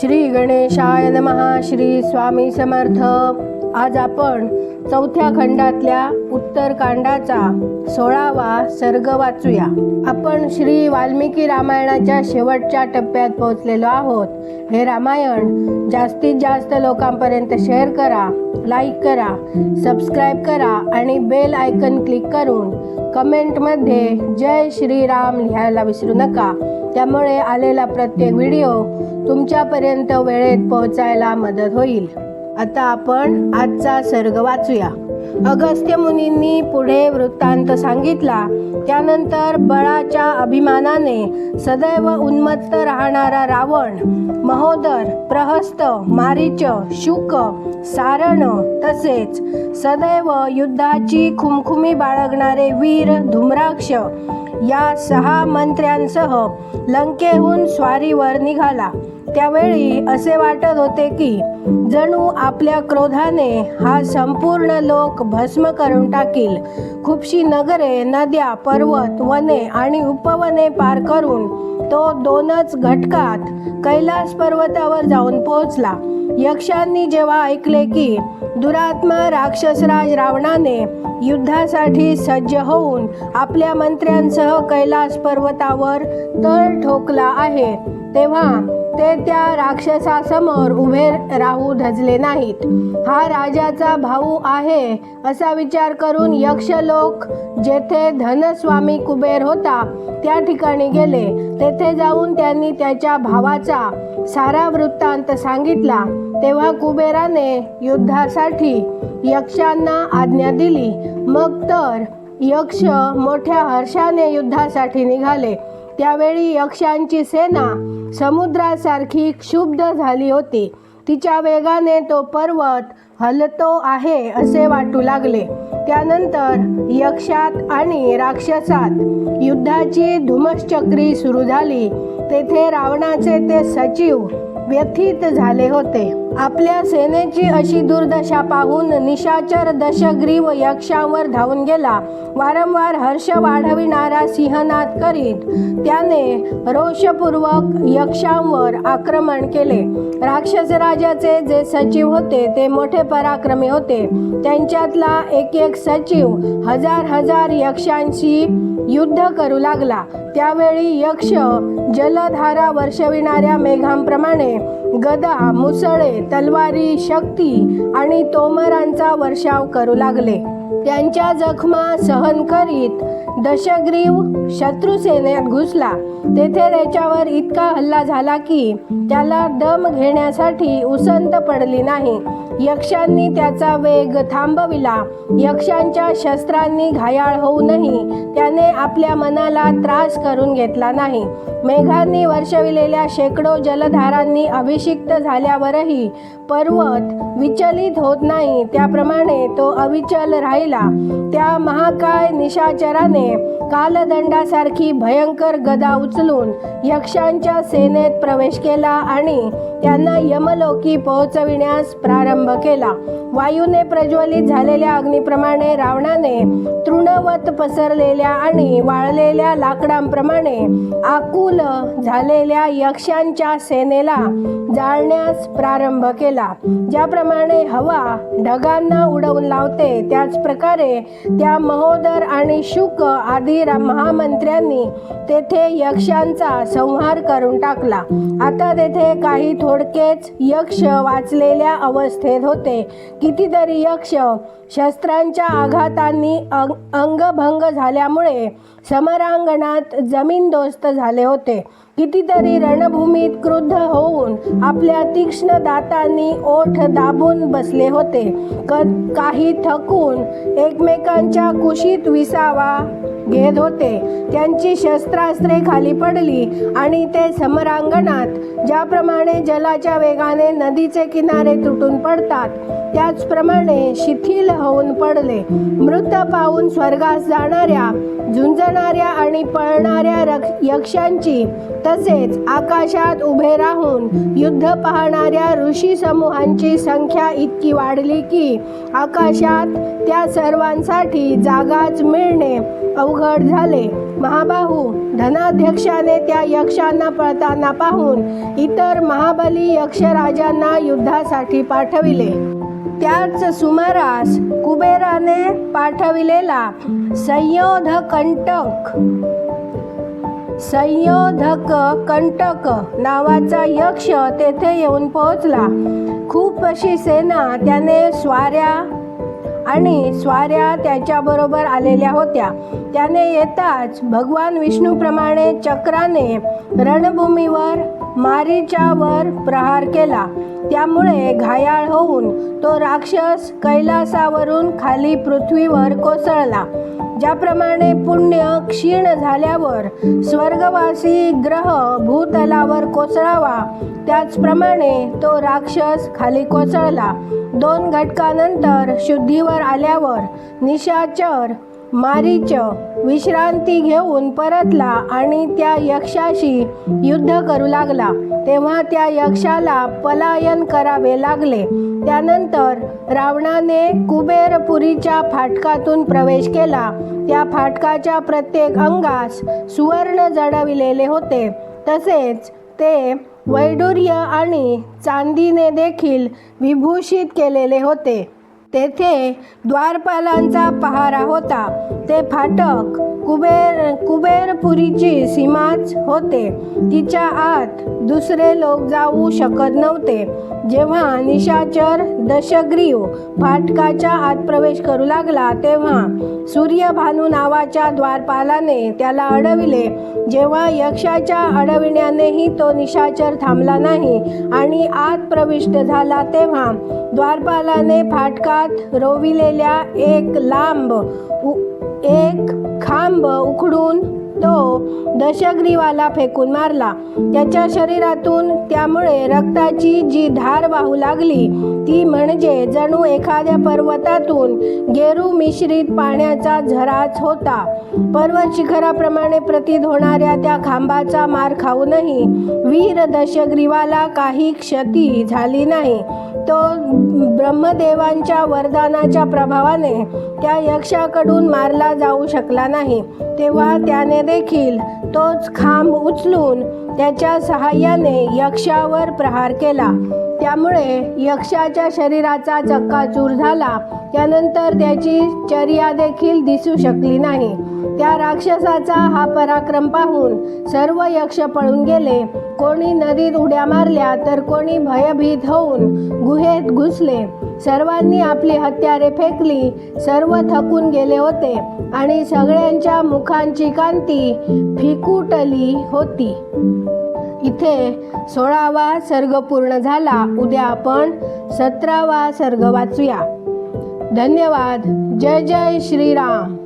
श्री गणेशाय नमः. श्री स्वामी समर्थ. आज आपण चौथ्या खंडातल्या उत्तरकांडाचा सोळावा सर्ग वाचूया. आपण श्री वाल्मिकी रामायणाच्या शेवटच्या टप्प्यात पोहोचलेलो आहोत. हे रामायण जास्तीत जास्त लोकांपर्यंत शेअर करा लाईक करा सबस्क्राईब करा आणि बेल आयकन क्लिक करून कमेंटमध्ये जय श्रीराम लिहायला विसरू नका. त्यामुळे आलेला प्रत्येक व्हिडिओ तुमच्यापर्यंत वेळेत पोहोचायला मदत होईल. आता आपण आजचा सर्ग वाचूया. अगस्त्य मुनींनी पुढे वृत्तांत सांगितला. त्यानंतर बळाच्या अभिमानाने सदैव उन्मत्त राहणारा रावण महोदर प्रहस्त मारीच शुक सारण तसेच सदैव युद्धाची खुमखुमी बाळगणारे वीर धूम्राक्ष या सहा मंत्र्यांसह लंकेहून स्वारीवर निघाला. त्यावेळी असे वाटत होते की जणू आपल्या क्रोधाने हा संपूर्ण लोक भस्म करून टाकील. खूपशी नगरे नद्या पर्वत वने आणि उपवने पार करून तो दोनच घटकात कैलास पर्वतावर जाऊन पोहोचला. यक्षांनी जेव्हा ऐकले की दुरात्मा राक्षसराज रावणाने युद्धासाठी सज्ज होऊन आपल्या मंत्र्यांसह कैलास पर्वतावर तळ ठोकला आहे तेव्हा ते त्या राक्षसासमोर उभे राहू धजले नाहीत. हा राजाचा भाऊ आहे असा विचार करून यक्ष लोक जेथे धनस्वामी कुबेर होता त्या ठिकाणी गेले. तेथे जाऊन त्यांनी त्याच्या भावाचा सारा वृत्तांत सांगितला. तेव्हा कुबेराने युद्धासाठी यक्षांना आज्ञा दिली. मग तर यक्ष मोठ्या हर्षाने युद्धासाठी निघाले. त्यावेळी यक्षांची सेना समुद्रासारखी क्षुब्ध झाली होती. तिच्या वेगाने तो पर्वत हलतो आहे असे वाटू लागले. त्यानंतर यक्षात आणि राक्षसात युद्धाची धुमश्चक्री सुरू झाली. तेथे रावणाचे ते सचिव व्यथित झाले होते. आपल्या सेनेची अशी दुर्दशा पाहून निशाचर दशग्रीव यक्षांवर धावून गेला. वारंवार हर्ष वाढविणारा सिंहनाद करीत त्याने रोषपूर्वक यक्षांवर आक्रमण केले. राक्षस राजाचे जे सचिव होते ते मोठे पराक्रमी होते. त्यांच्यातला एक एक सचिव हजार हजार यक्षांशी युद्ध करू लागला. त्यावेळी यक्ष जलधारा वर्षविणाऱ्या मेघांप्रमाणे गदा मुसळे तलवारी शक्ती आणि तोमरांचा वर्षाव करू लागले. त्यांच्या जखमा सहन करीत दशग्रीव शत्रुसेनेत घुसला. तेथे त्याच्यावर इतका हल्ला झाला की त्याला दम घेण्यासाठी उसंत पडली नाही. यक्षांनी त्याचा वेग थांबविला. यक्षांच्या शस्त्रांनी घायाळ होऊनही त्याने आपल्या मनाला त्रास करून घेतला नाही. मेघांनी वर्षविलेल्या शेकडो जलधारांनी अभिषिक्त झाल्यावरही पर्वत विचलित होत नाही. त्याप्रमाणे तो अविचल राहिला. त्या महाकाय निशाचराने कालदंडासारखी भयंकर गदा उचलून यक्षांच्या सेनेत प्रवेश केला आणि त्यांना यमलोकी पोहोचविण्यास प्रारंभ केला. वायूने प्रज्वलित झालेल्या अग्निप्रमाणे रावणाने तृणवत पसरलेल्या आणि वाळलेल्या लाकडांप्रमाणे आकुल झालेल्या यक्षांच्या सेनेला जाळण्यास प्रारंभ केला. ज्याप्रमाणे हवा ढगांना उडवून लावते त्याच प्रकारे त्या महोदर आणि शुक आदी काही महामंत्र्यांनी तेथे यक्षांचा संहार करून टाकला. आता तेथे काही थोडकेच यक्ष वाचलेल्या अवस्थेत होते. कितीतरी यक्ष शस्त्रांच्या आघातांनी अंग अंगभंग झाल्यामुळे समरांगणात जमीनदोस्त झाले होते. कितीतरी रणभूमीत क्रुद्ध होऊन आपल्या तीक्ष्ण दातांनी ओठ दाबून बसले होते. क काही थकून एकमेकांच्या कुशीत विसावा घेत होते. त्यांची शस्त्रास्त्रे खाली पडली आणि ते समरांगणात ज्याप्रमाणे जलाच्या वेगाने नदीचे किनारे तुटून पडतात त्याचप्रमाणे शिथिल होऊन पडले. मृत पाहून स्वर्गास जाणाऱ्या झुंजणाऱ्या आणि पळणाऱ्या यक्षांची तसेच आकाशात उभे राहून युद्ध पाहणाऱ्या ऋषी समूहांची संख्या इतकी वाढली की आकाशात त्या सर्वांसाठी जागाच मिळणे अवघड झाले. महाबाहू धनाध्यक्षाने त्या यक्षांना पळताना पाहून इतर महाबली यक्षराजांना युद्धासाठी पाठविले. त्याच सुमारास कुबेराने पाठविलेला संयोध कंटक संयोधक कंटक नावाचा यक्ष तेथे येऊन पोहोचला. खूप अशी सेना त्याने स्वाऱ्या आणि स्वाऱ्या त्याच्याबरोबर आलेल्या होत्या. त्याने येताच भगवान विष्णूप्रमाणे चक्राने रणभूमीवर मारीच्यावर प्रहार केला. त्यामुळे घायाळ होऊन तो राक्षस कैलासावरून खाली पृथ्वीवर कोसळला. ज्याप्रमाणे पुण्य क्षीण झाल्यावर स्वर्गवासी ग्रह भूतलावर कोसळावा त्याचप्रमाणे तो राक्षस खाली कोसळला. दोन घटकानंतर शुद्धीवर आल्यावर निशाचर मारीच विश्रांती घेऊन परतला आणि त्या यक्षाशी युद्ध करू लागला. तेव्हा त्या यक्षाला पलायन करावे लागले. त्यानंतर रावणाने कुबेरपुरीच्या फाटकातून प्रवेश केला. त्या फाटकाच्या प्रत्येक अंगास सुवर्ण जडविलेले होते. तसेच ते वैडूर्य आणि चांदीने देखील विभूषित केलेले होते. तेथे द्वारपालांचा पहारा होता. ते फाटक कुबेर कुबेरपुरीची सीमाच होते. तिच्या आत दुसरे लोक जाऊ शकत नव्हते. जेव्हा निशाचर दशग्रीव फाटकाच्या आत प्रवेश करू लागला तेव्हा सूर्यभानू नावाच्या द्वारपालाने त्याला अडविले. जेव्हा यक्षाच्या अडविण्यानेही तो निशाचर थांबला नाही आणि आत प्रविष्ट झाला तेव्हा द्वारपालाने फाटकात रोविलेल्या एक लांब उ- एक खांब उखडून तो दशग्रीवाला फेकून मारला. त्याच्या शरीरातून त्यामुळे रक्ताची जी धार वाहू लागली ती म्हणजे जणू एखाद्या पर्वतातून गेरू मिश्रित पाण्याचा झराच होता. पर्वत शिखराप्रमाणे प्रतीत होणाऱ्या त्या खांबाचा मार खाऊनही वीर दशग्रीवाला काही क्षती झाली नाही. तो ब्रह्मदेवांच्या वरदानाच्या प्रभावाने त्या यक्षाकडून मारला जाऊ शकला नाही. तेव्हा त्याने देखील तोच खांब उचलून त्याच्या सहाय्याने यक्षावर प्रहार केला. त्यामुळे यक्षाच्या शरीराचा चक्काचूर झाला. त्यानंतर त्याची चर्या देखील दिसू शकली नाही. त्या राक्षसाचा हा पराक्रम पाहून सर्व यक्ष पळून गेले. कोणी नदीत उड्या मारल्या तर कोणी भयभीत होऊन गुहेत घुसले. सर्वांनी आपली हत्यारे फेकली सर्व थकून गेले होते आणि सगळ्यांच्या मुखांची कांती फिकुटली होती. इथे सोळावा सर्ग पूर्ण झाला. उद्या आपण सतरावा सर्ग वाचूया. धन्यवाद. जय जय श्रीराम.